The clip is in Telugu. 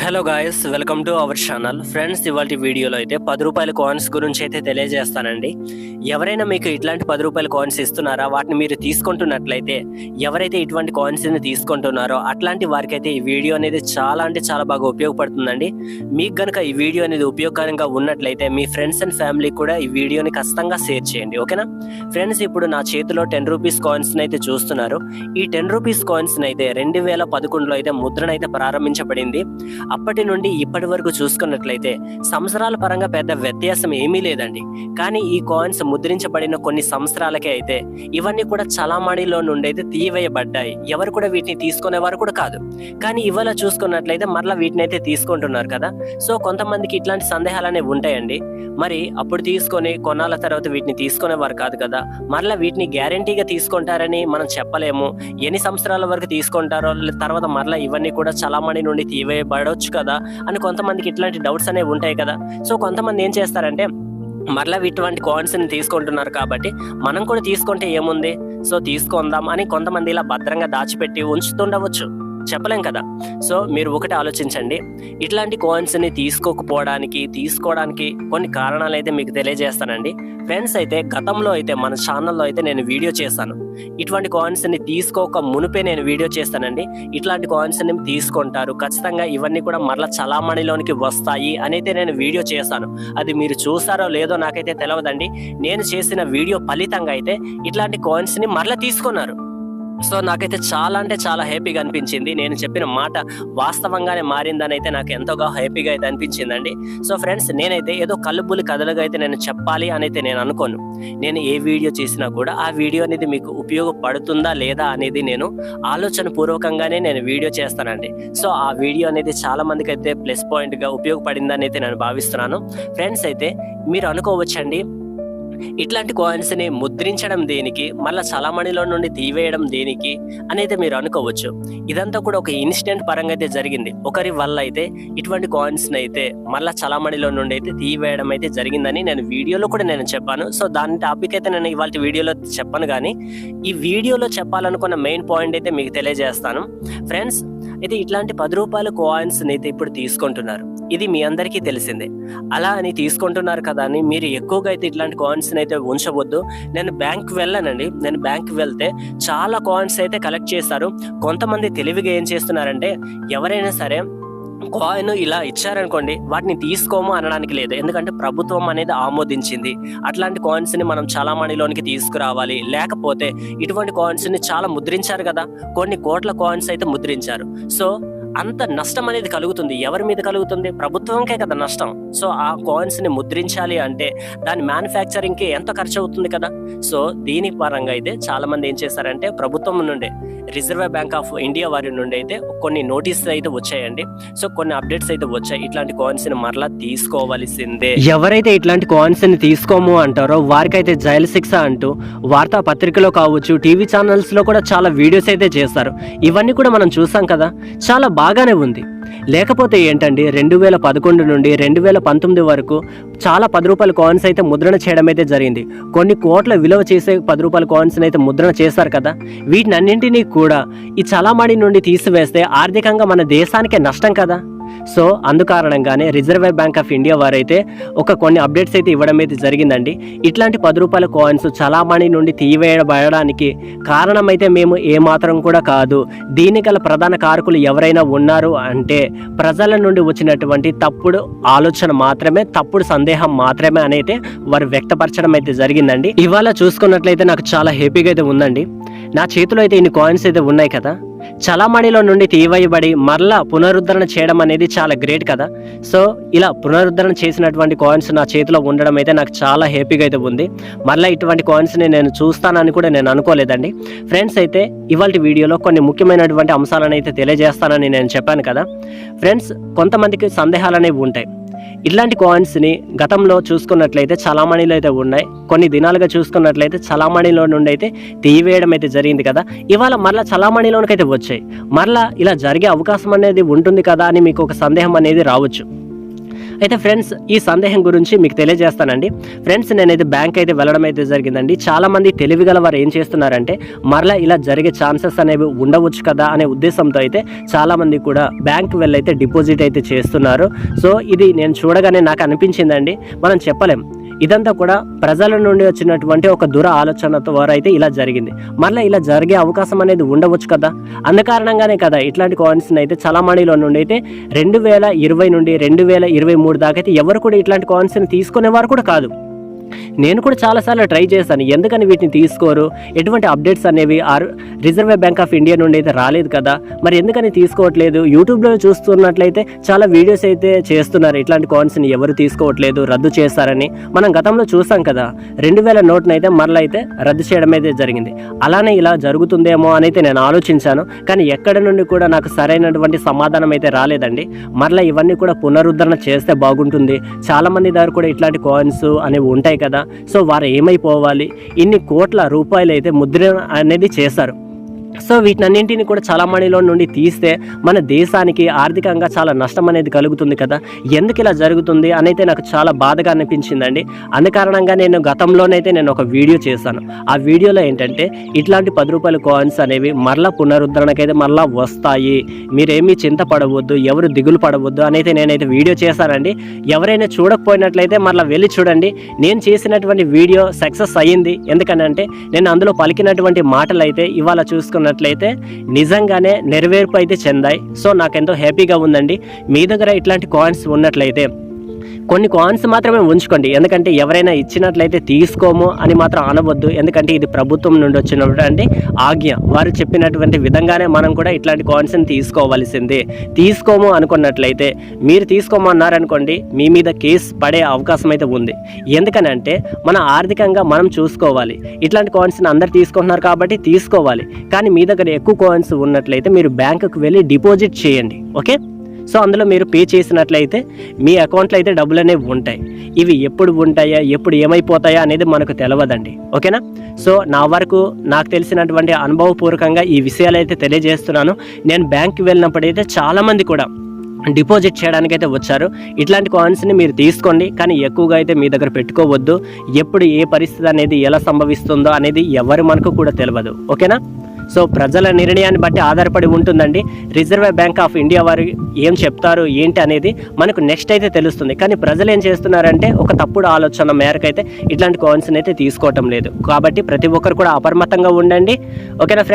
Hello guys welcome to our channel friends ఇవాళ వీడియోలో అయితే పది రూపాయల కాయిన్స్ గురించి అయితే తెలియజేస్తానండి. ఎవరైనా మీకు ఇట్లాంటి పది రూపాయల కాయిన్స్ ఇస్తున్నారా? వాటిని మీరు తీసుకుంటున్నట్లయితే ఎవరైతే ఇటువంటి కాయిన్స్ని తీసుకుంటున్నారో అట్లాంటి వారికైతే ఈ వీడియో అనేది చాలా అంటే చాలా బాగా ఉపయోగపడుతుందండి. మీకు కనుక ఈ వీడియో అనేది ఉపయోగకరంగా ఉన్నట్లయితే మీ ఫ్రెండ్స్ అండ్ ఫ్యామిలీ కూడా ఈ వీడియోని ఖచ్చితంగా షేర్ చేయండి ఓకేనా? ఫ్రెండ్స్ ఇప్పుడు నా చేతిలో టెన్ రూపీస్ కాయిన్స్ని అయితే చూస్తున్నారు. ఈ టెన్ రూపీస్ కాయిన్స్ని అయితే రెండు వేల పదకొండులో అయితే ముద్రణ అయితే ప్రారంభించబడింది. అప్పటి నుండి ఇప్పటి వరకు చూసుకున్నట్లయితే సంవత్సరాల పరంగా పెద్ద వ్యత్యాసం ఏమీ లేదండి. కానీ ఈ కాయిన్స్ ముద్రించబడిన కొన్ని సంవత్సరాలకే అయితే ఇవన్నీ కూడా చలామణిలో నుండి అయితే తీయవేయబడ్డాయి. ఎవరు కూడా వీటిని తీసుకునేవారు కూడా కాదు. కానీ ఇవాళ చూసుకున్నట్లయితే మరలా వీటిని అయితే తీసుకుంటున్నారు కదా. సో కొంతమందికి ఇట్లాంటి సందేహాలు అనేవి ఉంటాయండి. మరి అప్పుడు తీసుకొని కొన్నాళ్ళ తర్వాత వీటిని తీసుకునేవారు కాదు కదా. మరలా వీటిని గ్యారంటీగా తీసుకుంటారని మనం చెప్పలేము. ఎన్ని సంవత్సరాల వరకు తీసుకుంటారో తర్వాత మరలా ఇవన్నీ కూడా చలామణి నుండి తీవేయబడవచ్చు కదా అని కొంతమందికి ఇట్లాంటి డౌట్స్ అనేవి ఉంటాయి కదా. సో కొంతమంది ఏం చేస్తారంటే మరలా ఇటువంటి కాయిన్స్ని తీసుకుంటున్నారు కాబట్టి మనం కూడా తీసుకుంటే ఏముంది? సో తీసుకుందాం అని కొంతమంది ఇలా భద్రంగా దాచిపెట్టి ఉంచుతుండవచ్చు. చెప్పలేం కదా. సో మీరు ఒకటి ఆలోచించండి. ఇట్లాంటి కాయిన్స్ని తీసుకోకపోవడానికి తీసుకోవడానికి కొన్ని కారణాలు అయితే మీకు తెలియజేస్తానండి. ఫ్రెండ్స్ అయితే గతంలో అయితే మన ఛానల్లో అయితే నేను వీడియో చేశాను. ఇటువంటి కాయిన్స్ని తీసుకోక మునిపే నేను వీడియో చేస్తానండి. ఇట్లాంటి కాయిన్స్ని తీసుకుంటారు. ఖచ్చితంగా ఇవన్నీ కూడా మరలా చలామణిలోనికి వస్తాయి అని అయితే నేను వీడియో చేశాను. అది మీరు చూసారో లేదో నాకైతే తెలియదండి నేను చేసిన వీడియో ఫలితంగా అయితే ఇట్లాంటి కాయిన్స్ని మరలా తీసుకున్నారు. సో నాకైతే చాలా అంటే చాలా హ్యాపీగా అనిపించింది. నేను చెప్పిన మాట వాస్తవంగానే మారిందని అయితే నాకు ఎంతోగా హ్యాపీగా అయితే అనిపించిందండి. సో ఫ్రెండ్స్ నేనైతే ఏదో కలుపులు కథలుగా అయితే నేను చెప్పాలి అని అయితే నేను అనుకోను. నేను ఏ వీడియో చేసినా కూడా ఆ వీడియో అనేది మీకు ఉపయోగపడుతుందా లేదా అనేది నేను ఆలోచన పూర్వకంగానే నేను వీడియో చేస్తానండి. సో ఆ వీడియో అనేది చాలా మందికి అయితే ప్లస్ పాయింట్గా ఉపయోగపడిందని అయితే నేను భావిస్తున్నాను. ఫ్రెండ్స్ అయితే మీరు అనుకోవచ్చండి ఇట్లాంటి కాయిన్స్ని ముద్రించడం దేనికి మళ్ళీ చలామణిలో నుండి తీవేయడం దేనికి అనేది మీరు అనుకోవచ్చు. ఇదంతా కూడా ఒక ఇన్సిడెంట్ పరంగా అయితే జరిగింది. ఒకరి వల్ల అయితే ఇటువంటి కాయిన్స్ని అయితే మళ్ళీ చలామణిలో నుండి అయితే తీవేయడం అయితే జరిగిందని నేను వీడియోలో కూడా నేను చెప్పాను. సో దాని టాపిక్ అయితే నేను ఇవాళ వీడియోలో చెప్పను కానీ ఈ వీడియోలో చెప్పాలనుకున్న మెయిన్ పాయింట్ అయితే మీకు తెలియజేస్తాను. ఫ్రెండ్స్ అయితే ఇట్లాంటి పది రూపాయల కాయిన్స్ని అయితే ఇప్పుడు తీసుకుంటున్నారు. ఇది మీ అందరికీ తెలిసిందే. అలా అని తీసుకుంటున్నారు కదా అని మీరు ఎక్కువగా అయితే ఇట్లాంటి కాయిన్స్ అయితే ఉంచవద్దు. నేను బ్యాంక్ వెళ్ళానండి. నేను బ్యాంక్ వెళ్తే చాలా కాయిన్స్ అయితే కలెక్ట్ చేస్తారు కొంతమంది తెలివిగా ఏం చేస్తున్నారంటే ఎవరైనా సరే కాయిన్ ఇలా ఇచ్చారనుకోండి వాటిని తీసుకోము అనడానికి లేదు. ఎందుకంటే ప్రభుత్వం అనేది ఆమోదించింది. అట్లాంటి కాయిన్స్ని మనం చాలా మనీలోనికి తీసుకురావాలి. లేకపోతే ఇటువంటి కాయిన్స్ని చాలా ముద్రించారు కదా. కొన్ని కోట్ల కాయిన్స్ అయితే ముద్రించారు. సో అంత నష్టం అనేది కలుగుతుంది. ఎవరి మీద కలుగుతుంది? ప్రభుత్వంకే కదా నష్టం. సో ఆ కాయిన్స్ని ముద్రించాలి అంటే దాని మ్యానుఫ్యాక్చరింగ్కి ఎంత ఖర్చు అవుతుంది కదా? సో దీని పరంగా అయితే చాలా మంది ఏం చేశారంటే ప్రభుత్వం నుండి రిజర్వ్ బ్యాంక్ ఆఫ్ ఇండియా వారి నుండి అయితే కొన్ని నోటీసులు అయితే వచ్చాయండి. సో కొన్ని అప్డేట్స్ అయితే వచ్చాయి. ఇట్లాంటి కాయిన్స్ని మరలా తీసుకోవాల్సిందే. ఎవరైతే ఇట్లాంటి కాయిన్స్ని తీసుకోము అంటారో వారికైతే జైలు శిక్ష అంటూ వార్తా పత్రికలో కావచ్చు టీవీ ఛానల్స్లో కూడా చాలా వీడియోస్ అయితే చేస్తారు. ఇవన్నీ కూడా మనం చూసాం కదా? చాలా బాగానే ఉంది. లేకపోతే ఏంటండి రెండు వేల పదకొండు నుండి రెండు వేల పంతొమ్మిది వరకు చాలా పది రూపాయల కాయిన్స్ అయితే ముద్రణ చేయడం అయితే జరిగింది. కొన్ని కోట్ల విలువ చేసే పది రూపాయల కాయిన్స్ అయితే ముద్రణ చేశారు కదా. వీటిని అన్నింటినీ కూడా ఈ చలామణి నుండి తీసివేస్తే ఆర్థికంగా మన దేశానికే నష్టం కదా. సో అందుకారణంగానే రిజర్వ్ బ్యాంక్ ఆఫ్ ఇండియా వారైతే ఒక కొన్ని అప్డేట్స్ అయితే ఇవ్వడం అయితే జరిగిందండి. ఇట్లాంటి పది రూపాయల కాయిన్స్ చలామణి నుండి తీయవేయబడడానికి కారణమైతే మేము ఏమాత్రం కూడా కాదు. దీని గల ప్రధాన కారకులు ఎవరైనా ఉన్నారు అంటే ప్రజల నుండి వచ్చినటువంటి తప్పుడు ఆలోచన మాత్రమే తప్పుడు సందేహం మాత్రమే అని అయితే వారు వ్యక్తపరచడం అయితే జరిగిందండి. ఇవాళ చూసుకున్నట్లయితే నాకు చాలా హ్యాపీగా అయితే ఉందండి. నా చేతిలో అయితే ఇన్ని కాయిన్స్ అయితే ఉన్నాయి కదా. చలామణిలో నుండి తీయబడి మరలా పునరుద్ధరణ చేయడం అనేది చాలా గ్రేట్ కదా. సో ఇలా పునరుద్ధరణ చేసినటువంటి కాయిన్స్ నా చేతిలో ఉండడం అయితే నాకు చాలా హ్యాపీగా అయితే ఉంది. మరలా ఇటువంటి కాయిన్స్ని నేను చూస్తానని కూడా నేను అనుకోలేదండి. ఫ్రెండ్స్ అయితే ఇవాళ వీడియోలో కొన్ని ముఖ్యమైనటువంటి అంశాలను అయితే తెలియజేస్తానని నేను చెప్పాను కదా. ఫ్రెండ్స్ కొంతమందికి సందేహాలు అనేవి ఉంటాయి. ఇట్లాంటి కాయిన్స్ని గతంలో చూసుకున్నట్లయితే చలామణిలో అయితే ఉన్నాయి. కొన్ని దినాలుగా చూసుకున్నట్లయితే చలామణిలో నుండి అయితే తీయవేయడం అయితే జరిగింది కదా. ఇవాళ మరలా చలామణిలోనికైతే వచ్చాయి. మరలా ఇలా జరిగే అవకాశం అనేది ఉంటుంది కదా అని మీకు ఒక సందేహం అనేది రావచ్చు. అయితే ఫ్రెండ్స్ ఈ సందేహం గురించి మీకు తెలియజేస్తానండి. ఫ్రెండ్స్ నేనైతే బ్యాంక్ అయితే వెళ్ళడం అయితే జరిగిందండి. చాలామంది తెలివిగల వారు ఏం చేస్తున్నారంటే మరలా ఇలా జరిగే ఛాన్సెస్ అనేవి ఉండవచ్చు కదా అనే ఉద్దేశంతో అయితే చాలామంది కూడా బ్యాంక్ వెళ్ళైతే డిపాజిట్ అయితే చేస్తున్నారు. సో ఇది నేను చూడగానే నాకు అనిపించిందండి. మనం చెప్పలేం. ఇదంతా కూడా ప్రజల నుండి వచ్చినటువంటి ఒక దుర ఆలోచనతో ద్వారా అయితే ఇలా జరిగింది. మళ్ళీ ఇలా జరిగే అవకాశం అనేది ఉండవచ్చు కదా? అందుకారణంగానే కదా ఇట్లాంటి కాయిన్స్ని అయితే చలామణిలో నుండి అయితే రెండు వేల ఇరవై నుండి రెండు వేల ఇరవై మూడు దాకా అయితే ఎవరు కూడా ఇట్లాంటి కాయిన్స్ని తీసుకునేవారు కూడా కాదు. నేను కూడా చాలాసార్లు ట్రై చేశాను. ఎందుకని వీటిని తీసుకోరు? ఎటువంటి అప్డేట్స్ అనేవి or reserve bank of India నుండి అయితే రాలేదు కదా. మరి ఎందుకని తీసుకోవట్లేదు? యూట్యూబ్లో చూస్తున్నట్లయితే చాలా వీడియోస్ అయితే చేస్తున్నారు. ఇట్లాంటి కాయిన్స్ని ఎవరు తీసుకోవట్లేదు? రద్దు చేస్తారని మనం గతంలో చూసాం కదా. రెండు వేల నోట్ని అయితే మరలా అయితే రద్దు చేయడం అయితే జరిగింది. అలానే ఇలా జరుగుతుందేమో అని అయితే నేను ఆలోచించాను. కానీ ఎక్కడి నుండి కూడా నాకు సరైనటువంటి సమాధానం అయితే రాలేదండి. మరలా ఇవన్నీ కూడా పునరుద్ధరణ చేస్తే బాగుంటుంది. చాలామంది దగ్గర కూడా ఇట్లాంటి కాయిన్స్ అనేవి ఉంటాయి కదా? సో వారు ఏమైపోవాలి? ఇన్ని కోట్ల రూపాయలు అయితే ముద్ర అనేది చేశారు. సో వీటినన్నింటిని కూడా చలామణిలో నుండి తీస్తే మన దేశానికి ఆర్థికంగా చాలా నష్టం అనేది కలుగుతుంది కదా. ఎందుకు ఇలా జరుగుతుంది అని అయితే నాకు చాలా బాధగా అనిపించిందండి. అందుకారణంగా నేను గతంలోనైతే నేను ఒక వీడియో చేశాను. ఆ వీడియోలో ఏంటంటే ఇట్లాంటి పది రూపాయల కాయిన్స్ అనేవి మరలా పునరుద్ధరణకైతే మరలా వస్తాయి. మీరేమీ చింతపడవద్దు ఎవరు దిగులు పడవద్దు అనైతే నేనైతే వీడియో చేశానండి. ఎవరైనా చూడకపోయినట్లయితే మరలా వెళ్ళి చూడండి. నేను చేసినటువంటి వీడియో సక్సెస్ అయ్యింది. ఎందుకనంటే నేను అందులో పలికినటువంటి మాటలు అయితే ఇవాళ చూసుకున్నట్లయితే నిజంగానే నెరవేర్పు అయితే చెందాయి. సో నాకెంతో హ్యాపీగా ఉందండి. మీ దగ్గర ఇట్లాంటి కాయిన్స్ ఉన్నట్లయితే కొన్ని కాయిన్స్ మాత్రమే ఉంచుకోండి. ఎందుకంటే ఎవరైనా ఇచ్చినట్లయితే తీసుకోము అని మాత్రం అనవద్దు. ఎందుకంటే ఇది ప్రభుత్వం నుండి వచ్చినటువంటి ఆజ్ఞ. వారు చెప్పినటువంటి విధంగానే మనం కూడా ఇట్లాంటి కాయిన్స్ని తీసుకోవాల్సిందే. తీసుకోము అనుకున్నట్లయితే మీరు తీసుకోమన్నారనుకోండి మీ మీద కేసు పడే అవకాశం అయితే ఉంది. ఎందుకనంటే మన ఆర్థికంగా మనం చూసుకోవాలి. ఇట్లాంటి కాయిన్స్ని అందరు తీసుకుంటున్నారు కాబట్టి తీసుకోవాలి. కానీ మీ దగ్గర ఎక్కువ కాయిన్స్ ఉన్నట్లయితే మీరు బ్యాంకుకు వెళ్ళి డిపాజిట్ చేయండి. ఓకే? సో అందులో మీరు పే చేసినట్లయితే మీ అకౌంట్లో అయితే డబ్బులు అనేవి ఉంటాయి. ఇవి ఎప్పుడు ఉంటాయా ఎప్పుడు ఏమైపోతాయా అనేది మనకు తెలియదండి ఓకేనా? సో నా వరకు నాకు తెలిసినటువంటి అనుభవపూర్వకంగా ఈ విషయాలు అయితే తెలియజేస్తున్నాను. నేను బ్యాంక్కి వెళ్ళినప్పుడైతే చాలామంది కూడా డిపాజిట్ చేయడానికైతే వచ్చారు. ఇట్లాంటి కాయిన్స్ని మీరు తీసుకోండి కానీ ఎక్కువగా అయితే మీ దగ్గర పెట్టుకోవద్దు. ఎప్పుడు ఏ పరిస్థితి అనేది ఎలా సంభవిస్తుందో అనేది ఎవరు మనకు కూడా తెలియదు ఓకేనా? సో ప్రజల నిర్ణయాన్ని బట్టి ఆధారపడి ఉంటుందండి. రిజర్వ్ బ్యాంక్ ఆఫ్ ఇండియా వారు ఏం చెప్తారు ఏంటి అనేది మనకు నెక్స్ట్ అయితే తెలుస్తుంది. కానీ ప్రజలు ఏం చేస్తున్నారంటే ఒక తప్పుడు ఆలోచన మేరకు అయితే ఇట్లాంటి కాయిన్స్ని అయితే తీసుకోవటం లేదు. కాబట్టి ప్రతి ఒక్కరు కూడా అప్రమత్తంగా ఉండండి. ఓకేనా ఫ్రెండ్